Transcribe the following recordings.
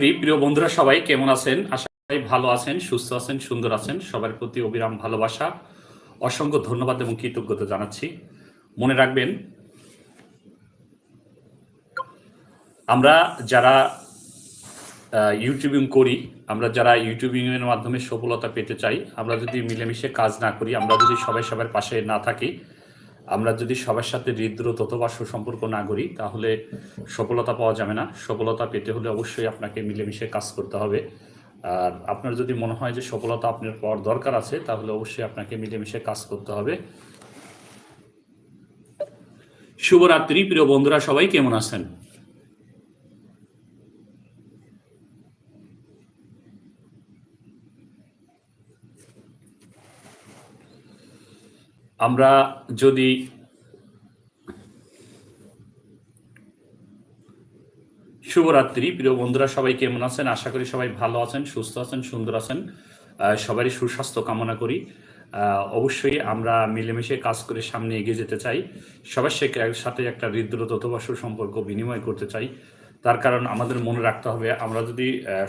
প্রিয় বন্ধুরা, সবাই কেমন আছেন? আশা করি ভালো আছেন, সুস্থ আছেন, সুন্দর আছেন। সবার প্রতি অবিরাম ভালোবাসা, অসংখ্য ধন্যবাদ এবং কৃতজ্ঞতা জানাচ্ছি। মনে রাখবেন, আমরা যারা ইউটিউবিং করি, আমরা যারা ইউটিউবিং এর মাধ্যমে সফলতা পেতে চাই, আমরা যদি মিলেমিশে কাজ না করি, আমরা যদি সবাই সবার পাশে না থাকি আমরা যদি সবার সাথে হৃদ্রত বা সুসম্পর্ক না করি, তাহলে সফলতা পাওয়া যাবে না। সফলতা পেতে হলে অবশ্যই আপনাকে মিলেমিশে কাজ করতে হবে। আর আপনার যদি মনে হয় যে সফলতা আপনার পাওয়ার দরকার আছে, তাহলে অবশ্যই আপনাকে মিলেমিশে কাজ করতে হবে। শুভরাত্রি, প্রিয় বন্ধুরা সবাই, কেমন আছেন? আমরা যদি শুভরাত্রি, প্রিয় বন্ধুরা, সবাই কেমন আছেন? আশা করি সবাই ভালো আছেন, সুস্থ আছেন, সুন্দর আছেন। সবারই সুস্বাস্থ্য কামনা করি। অবশ্যই আমরা মিলেমিশে কাজ করে সামনে এগিয়ে যেতে চাই। সবার সাথে একটা হৃদ্রত অথবা সুসম্পর্ক বিনিময় করতে চাই। তার কারণ আমাদের মনে রাখতে হবে, আমরা যদি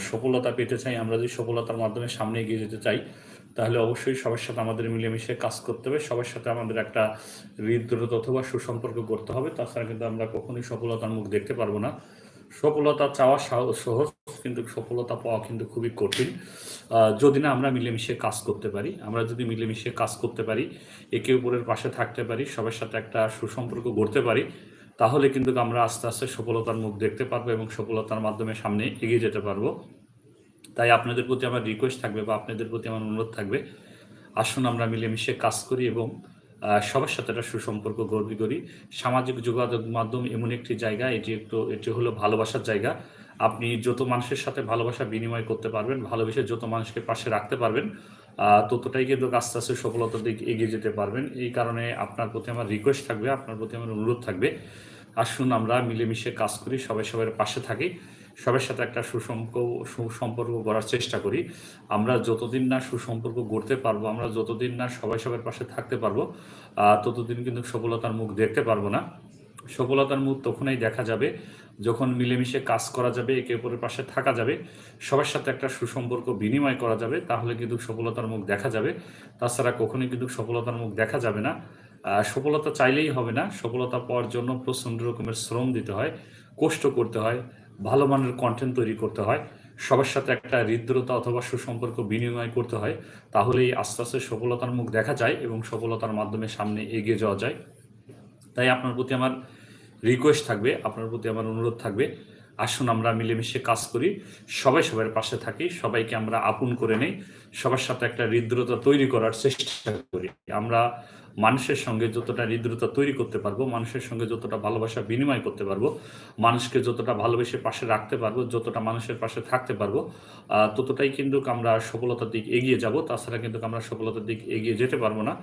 সফলতা পেতে চাই, আমরা যদি সফলতার মাধ্যমে সামনে এগিয়ে যেতে চাই তাহলে অবশ্যই সবার সাথে আমাদের মিলেমিশে কাজ করতে হবে। সবার সাথে আমাদের একটা হৃদ্রত অথবা সুসম্পর্ক করতে হবে। তাছাড়া কিন্তু আমরা কখনোই সফলতার মুখ দেখতে পারব না। সফলতা চাওয়া সাহ- সহজ, কিন্তু সফলতা পাওয়া কিন্তু খুবই কঠিন। যদি না আমরা মিলেমিশে কাজ করতে পারি, আমরা যদি মিলেমিশে কাজ করতে পারি, একে অপরের পাশে থাকতে পারি, সবার সাথে একটা সুসম্পর্ক গড়তে পারি, তাহলে কিন্তু আমরা আস্তে আস্তে সফলতার মুখ দেখতে পারব এবং সফলতার মাধ্যমে সামনে এগিয়ে যেতে পারব। তাই আপনাদের প্রতি আমার রিকোয়েস্ট থাকবে বা আপনাদের প্রতি আমার অনুরোধ থাকবে। আসুন আমরা মিলেমিশে কাজ করি এবং সবার সাথে একটা সুসম্পর্ক গড়বি করি সামাজিক যোগাযোগ মাধ্যম এমন একটি জায়গা, এটি একটু, এটি হলো ভালোবাসার জায়গা। আপনি যত মানুষের সাথে ভালোবাসা বিনিময় করতে পারবেন, ভালোবেসে যত মানুষকে পাশে রাখতে পারবেন ততটাই কিন্তু আস্তে আস্তে সফলতার দিকে এগিয়ে যেতে পারবেন। এই কারণে আপনার প্রতি আমার রিকোয়েস্ট থাকবে, আপনার প্রতি আমার অনুরোধ থাকবে। আসুন আমরা মিলেমিশে কাজ করি, সবাই সবার পাশে থাকি। সবার সাথে একটা সুসম্পর্ক সুসম্পর্ক গড়ার চেষ্টা করি। আমরা যতদিন না সুসম্পর্ক গড়তে পারব, আমরা যতদিন না সবাই সবার পাশে থাকতে পারব ততদিন কিন্তু সফলতার মুখ দেখতে পারব না। সফলতার মুখ তখনই দেখা যাবে যখন মিলেমিশে কাজ করা যাবে, একে অপরের পাশে থাকা যাবে, সবার সাথে একটা সুসম্পর্ক বিনিময় করা যাবে, তাহলে কিন্তু সফলতার মুখ দেখা যাবে। তাছাড়া কখনোই কিন্তু সফলতার মুখ দেখা যাবে না। সফলতা চাইলেই হবে না। সফলতা পাওয়ার জন্য প্রচণ্ড রকমের শ্রম দিতে হয়, কষ্ট করতে হয় ভালো মানের কন্টেন্ট তৈরি করতে হয়, সবার সাথে একটা হৃদ্রতা অথবা সুসম্পর্ক বিনিময় করতে হয়, তাহলেই আস্তে আস্তে সফলতার মুখ দেখা যায় এবং সফলতার মাধ্যমে সামনে এগিয়ে যাওয়া যায়। তাই আপনার প্রতি আমার রিকোয়েস্ট থাকবে, আপনার প্রতি আমার অনুরোধ থাকবে। আসুন আমরা মিলেমিশে কাজ করি, সবাই সবার পাশে থাকি, সবাইকে আমরা আপন করে নেই, সবার সাথে একটা হৃদ্রতা তৈরি করার চেষ্টা করি। আমরা মানুষের সঙ্গে যতটা হৃদ্রতা তৈরি করতে পারব, মানুষের সঙ্গে যতটা ভালোবাসা বিনিময় করতে পারব, মানুষকে যতটা ভালোবেসে পাশে রাখতে পারব, যতটা মানুষের পাশে থাকতে পারব ততটাই কিন্তু আমরা সফলতার দিক এগিয়ে যাব, তাছাড়া কিন্তু আমরা সফলতার দিক এগিয়ে যেতে পারব না।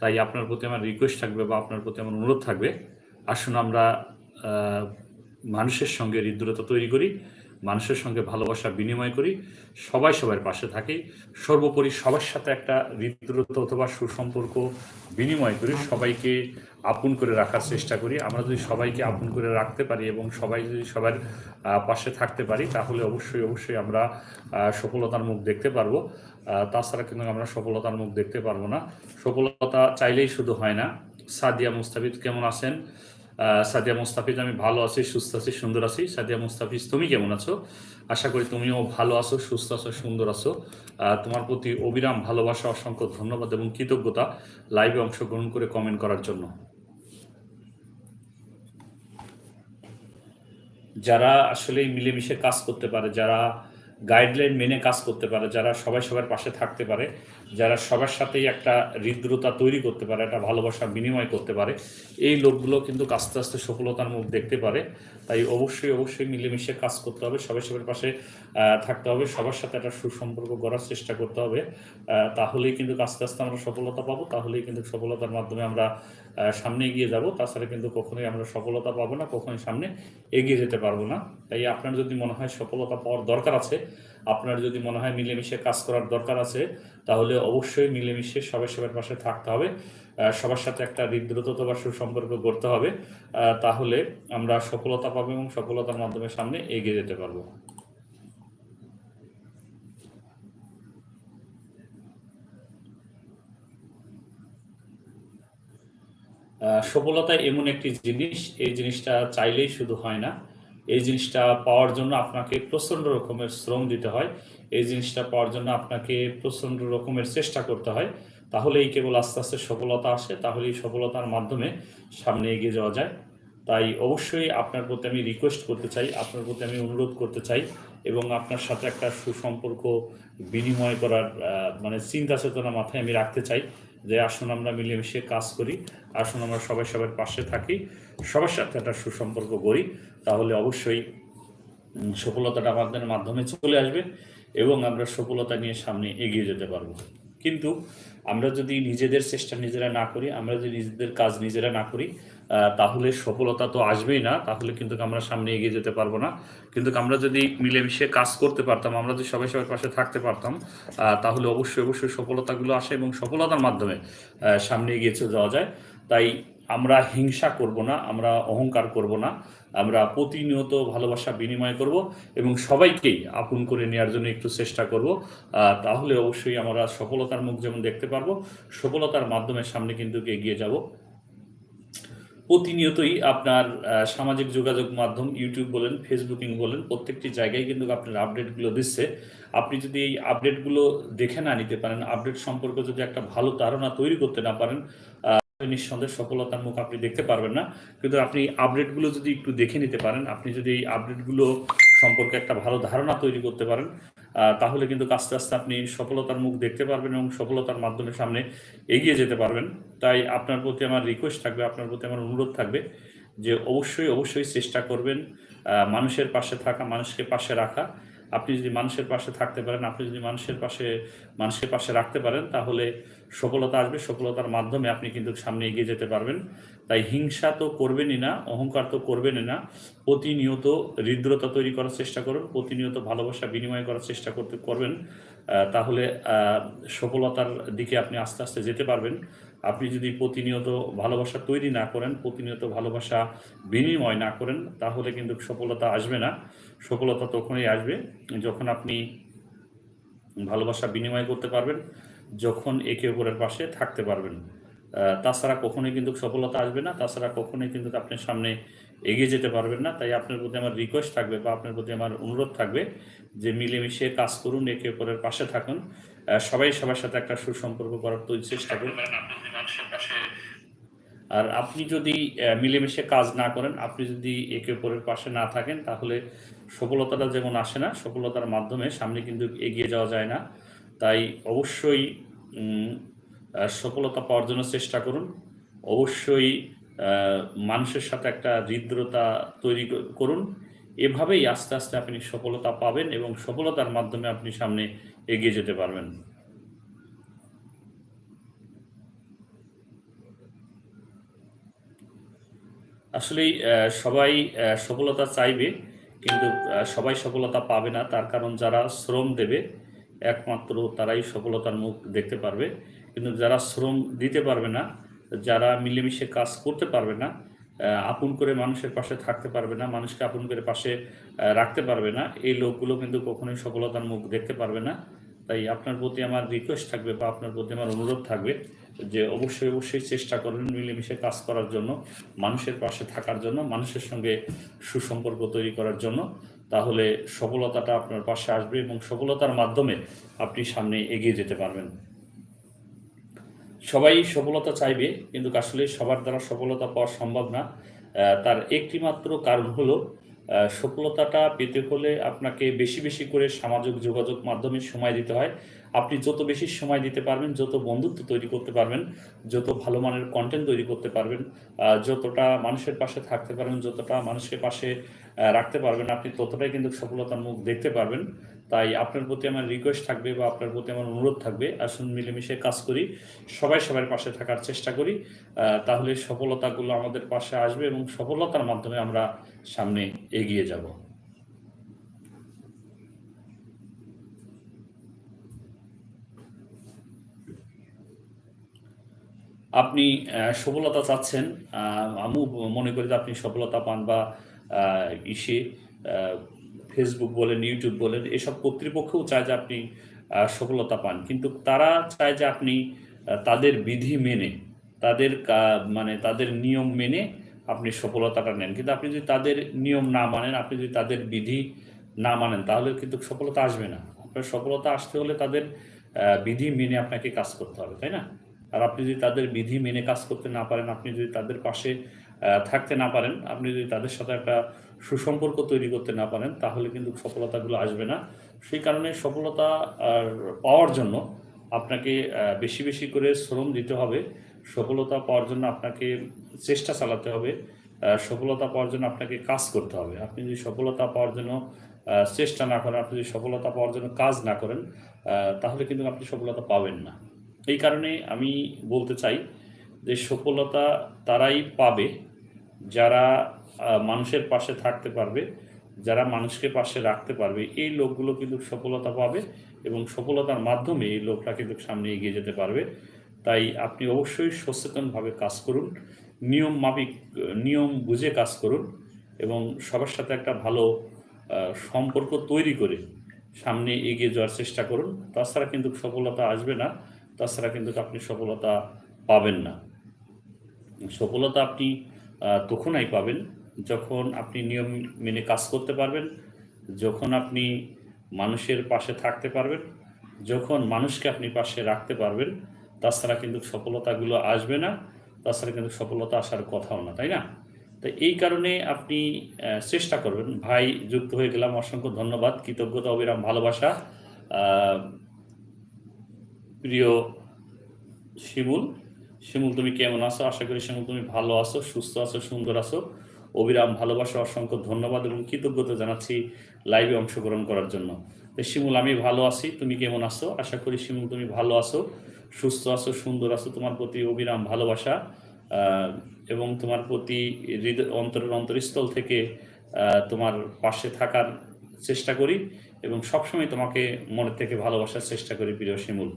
তাই আপনার প্রতি আমার রিকোয়েস্ট থাকবে বা আপনার প্রতি আমার অনুরোধ থাকবে, আসুন আমরা মানুষের সঙ্গে হৃদ্রতা তৈরি করি, মানুষের সঙ্গে ভালোবাসা বিনিময় করি, সবাই সবার পাশে থাকি, সর্বোপরি সবার সাথে একটা হৃদ্রতা অথবা সুসম্পর্ক বিনিময় করি, সবাইকে আপন করে রাখার চেষ্টা করি। আমরা যদি সবাইকে আপন করে রাখতে পারি এবং সবাই যদি সবার পাশে থাকতে পারি, তাহলে অবশ্যই অবশ্যই আমরা সফলতার মুখ দেখতে পারব। তাছাড়া কিন্তু আমরা সফলতার মুখ দেখতে পারব না। সফলতা চাইলেই শুধু হয় না। সাদিয়া মুস্তাফিজ কেমন আছেন? সাদিয়া মুস্তাফিজ, আমি ভালো আছি, সুস্থ আছি, সুন্দর আছি। সাদিয়া মুস্তাফিজ, তুমি কেমন আছো? আশা করি তুমিও ভালো আছো, সুস্থ আছো, সুন্দর আছো। তোমার প্রতি অবিরাম ভালোবাসা, অসংখ্য ধন্যবাদ এবং কৃতজ্ঞতা। লাইভে অংশগ্রহণ করে কমেন্ট করার জন্য। যারা আসলে মিলেমিশে কাজ করতে পারে, যারা গাইডলাইন মেনে কাজ করতে পারে, যারা সবাই সবার পাশে থাকতে পারে যারা সবার সাথেই একটা হৃদ্রতা তৈরি করতে পারে, একটা ভালোবাসা বিনিময় করতে পারে, এই লোকগুলো কিন্তু আস্তে আস্তে সফলতার মুখ দেখতে পারে। তাই অবশ্যই অবশ্যই মিলেমিশে কাজ করতে হবে, সবাই সবার পাশে থাকতে হবে, সবার সাথে একটা সুসম্পর্ক গড়ার চেষ্টা করতে হবে। তাহলেই কিন্তু আস্তে আস্তে আমরা সফলতা পাবো, তাহলেই কিন্তু সফলতার মাধ্যমে আমরা সামনে এগিয়ে যাব। তাছাড়া কিন্তু কখনোই আমরা সফলতা পাবো না, কখনোই সামনে এগিয়ে যেতে পারব না। তাই আপনার যদি মনে হয় সফলতা পাওয়ার দরকার আছে, আপনার যদি মনে হয় মিলেমিশে কাজ করার দরকার আছে, তাহলে অবশ্যই মিলেমিশে সবাই সবার পাশে থাকতে হবে। সবার সাথে একটা হৃদ্রতা বা সুসম্পর্ক গড়তে হবে। তাহলে আমরা সফলতা পাবো এবং সফলতার মাধ্যমে সামনে এগিয়ে যেতে পারব। সফলতা এমন একটি জিনিস, এই জিনিসটা চাইলেই শুধু হয় না। এই জিনিসটা পাওয়ার জন্য আপনাকে প্রচণ্ড রকমের শ্রম দিতে হয়। এই জিনিসটা পাওয়ার জন্য আপনাকে প্রচণ্ড রকমের চেষ্টা করতে হয়। তাহলেই কেবল আস্তে আস্তে সফলতা আসে, তাহলেই সফলতার মাধ্যমে সামনে এগিয়ে যাওয়া যায়। তাই অবশ্যই আপনার প্রতি আমি রিকোয়েস্ট করতে চাই, আপনার প্রতি আমি অনুরোধ করতে চাই এবং আপনার সাথে একটা সুসম্পর্ক বিনিময় করার মানে চিন্তা চেতনা মাথায় আমি রাখতে চাই। যে আসুন আমরা মিলেমিশে কাজ করি, আসুন আমরা সবাই সবার পাশে থাকি, সবার সাথে একটা সুসম্পর্ক করি তাহলে অবশ্যই সফলতাটা আমাদের মাধ্যমে চলে আসবে এবং আমরা সফলতা নিয়ে সামনে এগিয়ে যেতে পারব। কিন্তু আমরা যদি নিজেদের চেষ্টা নিজেরা না করি, আমরা যদি নিজেদের কাজ নিজেরা না করি তাহলে সফলতা তো আসবেই না, তাহলে কিন্তু আমরা সামনে এগিয়ে যেতে পারব না। কিন্তু আমরা যদি মিলেমিশে কাজ করতে পারতাম, আমরা যদি সবাই সবার পাশে থাকতে পারতাম তাহলে অবশ্যই অবশ্যই সফলতাগুলো আসে এবং সফলতার মাধ্যমে সামনে এগিয়ে চলে যাওয়া যায়। তাই আমরা হিংসা করব না, আমরা অহংকার করব না, আমরা প্রতিনিয়ত ভালোবাসা বিনিময় করব এবং সবাইকেই আপন করে নেওয়ার জন্য একটু চেষ্টা করব। তাহলে অবশ্যই আমরা সফলতার মুখ যেমন দেখতে পারব, সফলতার মাধ্যমে সামনে কিন্তু এগিয়ে যাব। প্রতিনিয়তই আপনার সামাজিক যোগাযোগ মাধ্যম ইউটিউব বলেন ফেসবুকিং বলেন, প্রত্যেকটি জায়গায় কিন্তু আপনার আপডেটগুলো দিচ্ছে। আপনি যদি এই আপডেটগুলো দেখে না নিতে পারেন আপডেট সম্পর্কে যদি একটা ভালো ধারণা তৈরি করতে না পারেন নিঃসন্দেহ সফলতার মুখ আপনি দেখতে পারবেন না। কিন্তু আপনি আপডেটগুলো যদি একটু দেখে নিতে পারেন, আপনি যদি এই আপডেটগুলো সম্পর্কে একটা ভালো ধারণা তৈরি করতে পারেন। তাহলে কিন্তু আস্তে আস্তে আপনি সফলতার মুখ দেখতে পারবেন এবং সফলতার মাধ্যমে সামনে এগিয়ে যেতে পারবেন। তাই আপনার প্রতি আমার রিকোয়েস্ট থাকবে, আপনার প্রতি আমার অনুরোধ থাকবে যে অবশ্যই অবশ্যই চেষ্টা করবেন মানুষের পাশে থাকা, মানুষকে পাশে রাখা। আপনি যদি মানুষের পাশে থাকতে পারেন, আপনি যদি মানুষের পাশে মানুষের পাশে রাখতে পারেন, তাহলে সফলতা আসবে। সফলতার মাধ্যমে আপনি কিন্তু সামনে এগিয়ে যেতে পারবেন। তাই হিংসা তো করবেনই না, অহংকার তো করবেনই না। প্রতিনিয়ত হৃদ্রতা তৈরি করার চেষ্টা করুন, প্রতিনিয়ত ভালোবাসা বিনিময় করার চেষ্টা করতে, করবেন। তাহলে সফলতার দিকে আপনি আস্তে আস্তে যেতে পারবেন। আপনি যদি প্রতিনিয়ত ভালোবাসা তৈরি না করেন, প্রতিনিয়ত ভালোবাসা বিনিময় না করেন, তাহলে কিন্তু সফলতা আসবে না। সফলতা তখনই আসবে যখন আপনি ভালোবাসা বিনিময় করতে পারবেন যখন একে অপরের পাশে থাকতে পারবেন। তাছাড়া কখনোই কিন্তু সফলতা আসবে না তাছাড়া কখনোই কিন্তু আপনি সামনে এগিয়ে যেতে পারবেন না। তাই আপনার প্রতি আমার রিকোয়েস্ট থাকবে বা আপনার প্রতি আমার অনুরোধ থাকবে যে মিলেমিশে কাজ করুন একে অপরের পাশে থাকুন। সবাই সবার সাথে একটা সুসম্পর্ক করার তো চেষ্টা করুন আর আপনি যদি মিলেমিশে কাজ না করেন আপনি যদি একে অপরের পাশে না থাকেন তাহলে সফলতাটা যেমন আসে না, সফলতার মাধ্যমে সামনে কিন্তু এগিয়ে যাওয়া যায় না। তাই অবশ্যই সফলতা পাওয়ার জন্য চেষ্টা করুন। অবশ্যই মানুষের সাথে একটা হৃদ্রতা তৈরি করুন। এভাবেই আস্তে আস্তে আপনি সফলতা পাবেন এবং সফলতার মাধ্যমে আপনি সামনে এগিয়ে যেতে পারবেন। আসলেই সবাই সফলতা চাইবে। কিন্তু সবাই সফলতা পাবে না। তার কারণ যারা শ্রম দেবে, একমাত্র তারাই সফলতার মুখ দেখতে পারবে। কিন্তু যারা শ্রম দিতে পারবে না, যারা মিলেমিশে কাজ করতে পারবে না আপন করে মানুষের পাশে থাকতে পারবে না, মানুষকে আপন করে পাশে রাখতে পারবে না, এই লোকগুলো কিন্তু কখনোই সফলতার মুখ দেখতে পারবে না। তাই আপনার প্রতি আমার রিকোয়েস্ট থাকবে বা আপনার প্রতি আমার অনুরোধ থাকবে যে অবশ্যই অবশ্যই চেষ্টা করবেন মিলেমিশে কাজ করার জন্য, মানুষের পাশে থাকার জন্য, মানুষের সঙ্গে সুসম্পর্ক তৈরি করার জন্য। তাহলে সফলতাটা আপনার পাশে আসবে এবং সফলতার মাধ্যমে আপনি সামনে এগিয়ে যেতে পারবেন। সবাই সফলতা চাইবে, কিন্তু আসলে সবার দ্বারা সফলতা পাওয়া সম্ভব না। তার একটি মাত্র কারণ হলো সফলতাটা পেতে হলে আপনাকে বেশি বেশি করে সামাজিক যোগাযোগ মাধ্যমে সময় দিতে হয়। আপনি যত বেশি সময় দিতে পারবেন, যত বন্ধুত্ব তৈরি করতে পারবেন, যত ভালো মানের কন্টেন্ট তৈরি করতে পারবেন যতটা মানুষের পাশে থাকতে পারবেন, যতটা মানুষের পাশে রাখতে পারবেন, আপনি ততটাই কিন্তু সফলতার মুখ দেখতে পারবেন। তাই আপনার প্রতি আমার রিকোয়েস্ট থাকবে বা আপনার প্রতি আমার অনুরোধ থাকবে আসুন মিলেমিশে কাজ করি, সবাই সবার পাশে থাকার চেষ্টা করি তাহলে সফলতাগুলো আমাদের পাশে আসবে এবং সফলতার মাধ্যমে আমরা সামনে এগিয়ে যাব। আপনি সফলতা চাচ্ছেন আমি মনে করি যে আপনি সফলতা পান বা ইসে ফেসবুক বলেন ইউটিউব বলেন, এসব কর্তৃপক্ষও চায় যে আপনি সফলতা পান। কিন্তু তারা চায় যে আপনি তাদের বিধি মেনে, তাদের মানে তাদের নিয়ম মেনে আপনি সফলতাটা নেন। কিন্তু আপনি যদি তাদের নিয়ম না মানেন, আপনি যদি তাদের বিধি না মানেন, তাহলে কিন্তু সফলতা আসবে না। আপনার সফলতা আসতে হলে তাদের বিধি মেনে আপনাকে কাজ করতে হবে, তাই না? আর আপনি যদি তাদের বিধি মেনে কাজ করতে না পারেন, আপনি যদি তাদের পাশে থাকতে না পারেন, আপনি যদি তাদের সাথে একটা সুসম্পর্ক তৈরি করতে না পারেন, তাহলে কিন্তু সফলতাগুলো আসবে না। সেই কারণে সফলতা আর পাওয়ার জন্য আপনাকে বেশি বেশি করে শ্রম দিতে হবে। সফলতা পাওয়ার জন্য আপনাকে চেষ্টা চালাতে হবে। সফলতা পাওয়ার জন্য আপনাকে কাজ করতে হবে। আপনি যদি সফলতা পাওয়ার জন্য চেষ্টা না করেন, আপনি যদি সফলতা পাওয়ার জন্য কাজ না করেন তাহলে কিন্তু আপনি সফলতা পাবেন না। এই কারণে আমি বলতে চাই যে সফলতা তারাই পাবে যারা মানুষের পাশে থাকতে পারবে, যারা মানুষকে পাশে রাখতে পারবে, এই লোকগুলো কিন্তু সফলতা পাবে এবং সফলতার মাধ্যমে এই লোকটা কিন্তু সামনে এগিয়ে যেতে পারবে। তাই আপনি অবশ্যই সচেতনভাবে কাজ করুন, নিয়ম মাফিক, নিয়ম বুঝে কাজ করুন এবং সবার সাথে একটা ভালো সম্পর্ক তৈরি করে সামনে এগিয়ে যাওয়ার চেষ্টা করুন। তাছাড়া কিন্তু সফলতা আসবে না, তাছাড়া কিন্তু আপনি সফলতা পাবেন না। সফলতা আপনি তখনই পাবেন যখন আপনি নিয়ম মেনে কাজ করতে পারবেন, যখন আপনি মানুষের পাশে থাকতে পারবেন, যখন মানুষকে আপনি পাশে রাখতে পারবেন, তাছাড়া কিন্তু সফলতাগুলো আসবে না, তাছাড়া কিন্তু সফলতা আসার কথাও না, তাই না? তো এই কারণে আপনি চেষ্টা করবেন। ভাই, যুক্ত হয়ে গেলাম, অসংখ্য ধন্যবাদ। কৃতজ্ঞতা, অবিরাম ভালোবাসা। প্রিয় শিমুল শিমুল তুমি কেমন আছো? আশা করি শিমুল তুমি ভালো আছো, সুস্থ আছো, সুন্দর আছো। অবিরাম ভালোবাসা, অসংখ্য ধন্যবাদ এবং কৃতজ্ঞতা জানাচ্ছি লাইভে অংশগ্রহণ করার জন্য। তো শিমুল, আমি ভালো আছি, তুমি কেমন আছো? আশা করি শিমুল, তুমি ভালো আছো, সুস্থ আছো, সুন্দর আছো, তোমার প্রতি অবিরাম ভালোবাসা এবং তোমার প্রতি হৃদয় অন্তরের অন্তরস্থল থেকে তোমার পাশে থাকার চেষ্টা করি এবং সবসময় তোমাকে মনের থেকে ভালোবাসার চেষ্টা করি, প্রিয় শিমুল।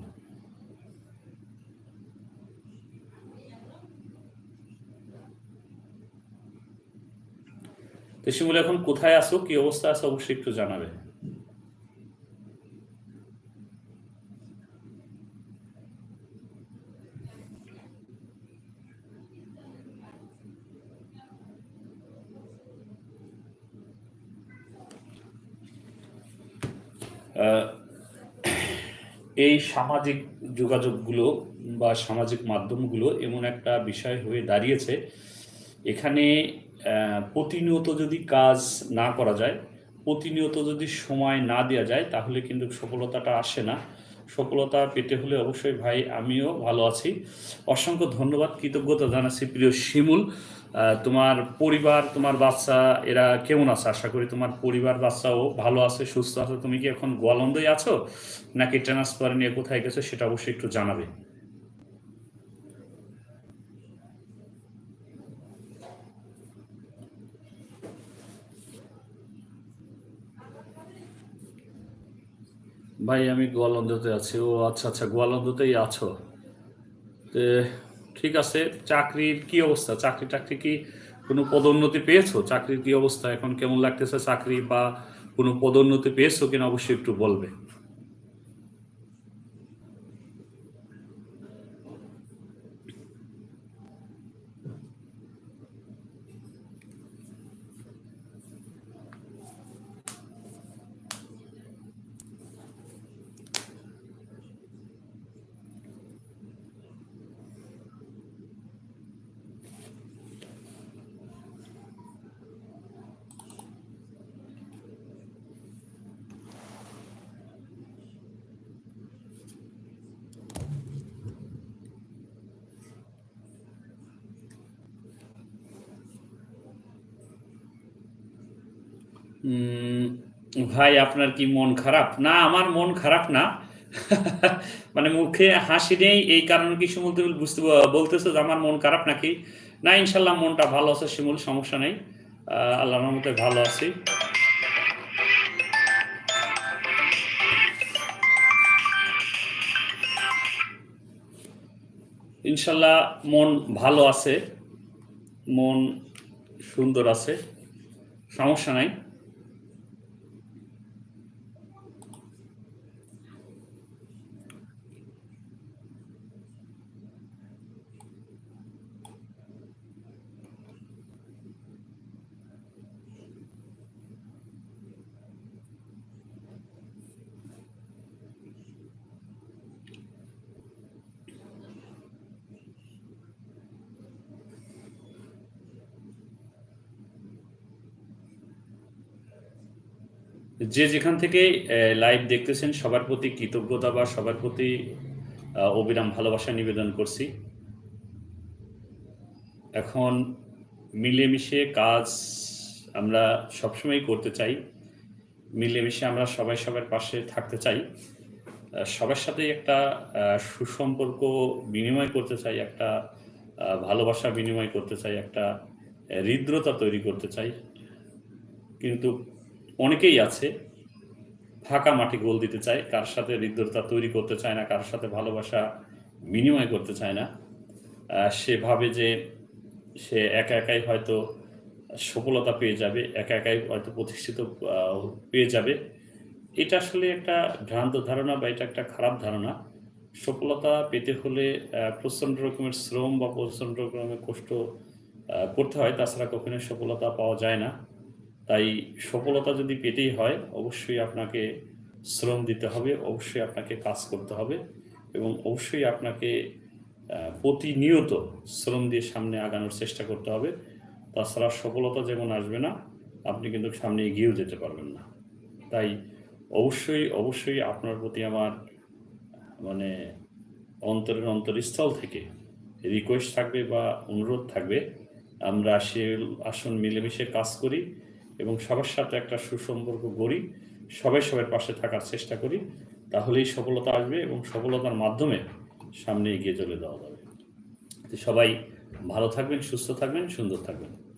তো শিমুল এখন কোথায় আছো কি অবস্থা আছে অবশ্যই একটু জানাবে। এই সামাজিক যোগাযোগগুলো বা সামাজিক মাধ্যমগুলো এমন একটা বিষয় হয়ে দাঁড়িয়েছে। এখানে প্রতিনিয়ত যদি কাজ না করা যায়, প্রতিনিয়ত যদি সময় না দেওয়া যায়, তাহলে কিন্তু সফলতাটা আসে না। সফলতা পেতে হলে অবশ্যই ভাই আমিও ভালো আছি। অসংখ্য ধন্যবাদ, কৃতজ্ঞতা জানাচ্ছি প্রিয় শিমুল। তোমার পরিবার, তোমার বাচ্চা, এরা কেমন আছে? আশা করি তোমার পরিবার, বাচ্চাও ভালো আছে, সুস্থ আছে। তুমি কি এখন গোয়ালন্দই আছো? নাকি ট্রান্সফার নিয়ে কোথায় গেছো সেটা অবশ্যই একটু জানাবে। ভাই, আমি গোয়ালন্দতে আছি। ও আচ্ছা আচ্ছা গোয়ালন্দতেই আছো? তো ঠিক আছে, চাকরির কি অবস্থা? চাকরি টাকরি কি কোনো পদোন্নতি পেয়েছ? চাকরির কি অবস্থা? এখন কেমন লাগতেছে চাকরি বা কোনো পদোন্নতি পেয়েছ কিনা? অবশ্যই একটু বলবে। ভাই আপনার কি মন খারাপ? না আমার মন খারাপ না। মানে মুখে হাসি নেই এই কারণে কি শিমুল তুমি বুঝতে বলতেছো যে আমার মন খারাপ নাকি? না ইনশাল্লাহ মনটা ভালো আছে শিমুল সমস্যা নেই। আহ, আল্লাহর রহমতে ভালো আছি। ইনশাল্লাহ মন ভালো আছে মন সুন্দর আছে সমস্যা নাই। যে যেখান থেকে লাইভ দেখতেছেন, সবার প্রতি কৃতজ্ঞতা বা সবার প্রতি অবিরাম ভালোবাসা নিবেদন করছি। এখন মিলেমিশে কাজ আমরা সবসময় করতে চাই। মিলেমিশে আমরা সবাই সবার পাশে থাকতে চাই। সবার সাথে একটা সুসম্পর্ক বিনিময় করতে চাই, একটা ভালোবাসা বিনিময় করতে চাই, একটা হৃদ্রতা তৈরি করতে চাই। কিন্তু অনেকেই আছে, ফাঁকা মাটি গোল দিতে চায়, কার সাথে হৃদ্রতা তৈরি করতে চায় না, কার সাথে ভালোবাসা বিনিময় করতে চায় না সে ভাবে যে সে একা একাই হয়তো সফলতা পেয়ে যাবে, একা একাই হয়তো প্রতিষ্ঠিত পেয়ে যাবে। এটা আসলে একটা ভ্রান্ত ধারণা বা এটা একটা খারাপ ধারণা। সফলতা পেতে হলে প্রচণ্ড রকমের শ্রম বা প্রচণ্ড রকমের কষ্ট করতে হয়, তাছাড়া কখনোই সফলতা পাওয়া যায় না। তাই সফলতা যদি পেতেই হয়, অবশ্যই আপনাকে শ্রম দিতে হবে, অবশ্যই আপনাকে কাজ করতে হবে এবং অবশ্যই আপনাকে প্রতিনিয়ত শ্রম দিয়ে সামনে আগানোর চেষ্টা করতে হবে। তাছাড়া সফলতা যেমন আসবে না, আপনি কিন্তু সামনে এগিয়েও যেতে পারবেন না। তাই অবশ্যই অবশ্যই আপনার প্রতি আমার মানে অন্তরের অন্তরস্থল থেকে রিকোয়েস্ট থাকবে বা অনুরোধ থাকবে। আমরা সে আসন মিলেমিশে কাজ করি। এবং সবার সাথে একটা সুসম্পর্ক গড়ি, সবাই সবার পাশে থাকার চেষ্টা করি, তাহলেই সফলতা আসবে এবং সফলতার মাধ্যমে সামনে এগিয়ে চলে যাওয়া যাবে। সবাই ভালো থাকবেন, সুস্থ থাকবেন, সুন্দর থাকবেন।